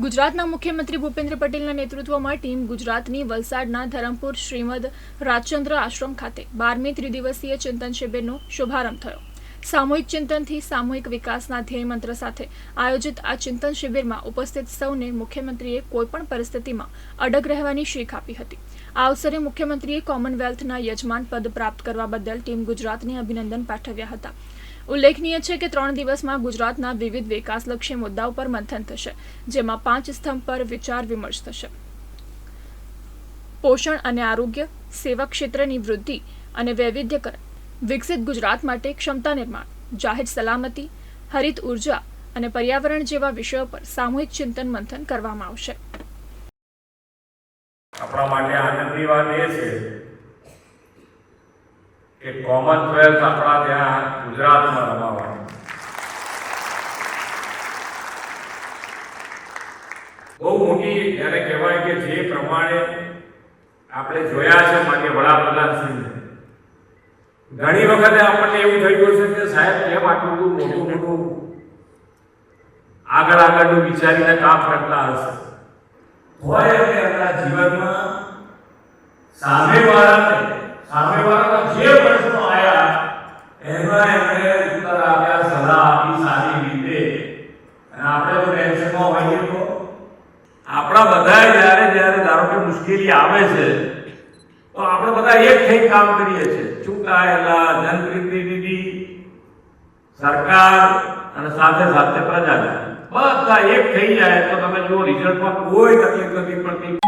ગુજરાતના મુખ્યમંત્રી ભૂપેન્દ્ર પટેલના નેતૃત્વમાં ટીમ ગુજરાતની વલસાડના ધરમપુર શ્રીમદ રાજચંદ્ર આશ્રમ ખાતે બારમી ત્રિદિવસીય ચિંતન શિબિરનો શુભારંભ થયો. સામૂહિક ચિંતનથી સામૂહિક વિકાસના ધ્યેય મંત્ર સાથે આયોજિત આ ચિંતન શિબિરમાં ઉપસ્થિત સૌને મુખ્યમંત્રીએ કોઈપણ પરિસ્થિતિમાં અડગ રહેવાની શીખ આપી હતી. આ અવસરે મુખ્યમંત્રીએ કોમનવેલ્થના યજમાન પદ પ્રાપ્ત કરવા બદલ ટીમ ગુજરાતને અભિનંદન પાઠવ્યા હતા. ઉલ્લેખનીય છે કે ત્રણ દિવસમાં ગુજરાતના વિવિધ વિકાસલક્ષી મુદ્દાઓ પર મંથન થશે, જેમાં પાંચ સ્તંભ પર વિચાર વિમર્શ થશે. પોષણ અને આરોગ્ય, સેવા ક્ષેત્રની વૃદ્ધિ અને વૈવિધ્યકરણ, વિકસિત ગુજરાત માટે ક્ષમતા નિર્માણ, જાહેર સલામતી, હરિત ઊર્જા અને પર્યાવરણ જેવા વિષયો પર સામૂહિક ચિંતન મંથન કરવામાં આવશે. આપણા માટે આનંદની વાત એ છે કે કોમનવેલ્થ આપણા ત્યાં ગુજરાતમાં રમાવાનું. બહુ મોટી જ્યારે કહેવાય કે જે પ્રમાણે આપણે જોયા છે, માન્ય વડાપ્રધાનશ્રીને ઘણી વખતે આપણને એવું થઈ ગયું છે કે સાહેબ, કેમ આટલું બધું મોટું મોટું આગળ આગળનું વિચારીને કામ કરતા હશે? હોય એમને એમના જીવનમાં સામેવાળાને સામેવાળાના જે પ્રશ્નો આવ્યા એમાં એમણે ઉત્તર આપ્યા સલાહ આપી સારી રીતે અને આપણે તો ટેન્શનમાં હોઈએ તો આપણા બધાએ જ્યારે જ્યારે ધારો કે મુશ્કેલી આવે છે તો આપણે બધા એક થઈ કામ કરીએ છીએ ચૂંટાયેલા જનપ્રતિનિધિ સરકાર અને સાથે સાથે પ્રજા બધા એક થઈ જાય તો તમે જુઓ રિઝલ્ટમાં કોઈ તકલીફ નથી પડતી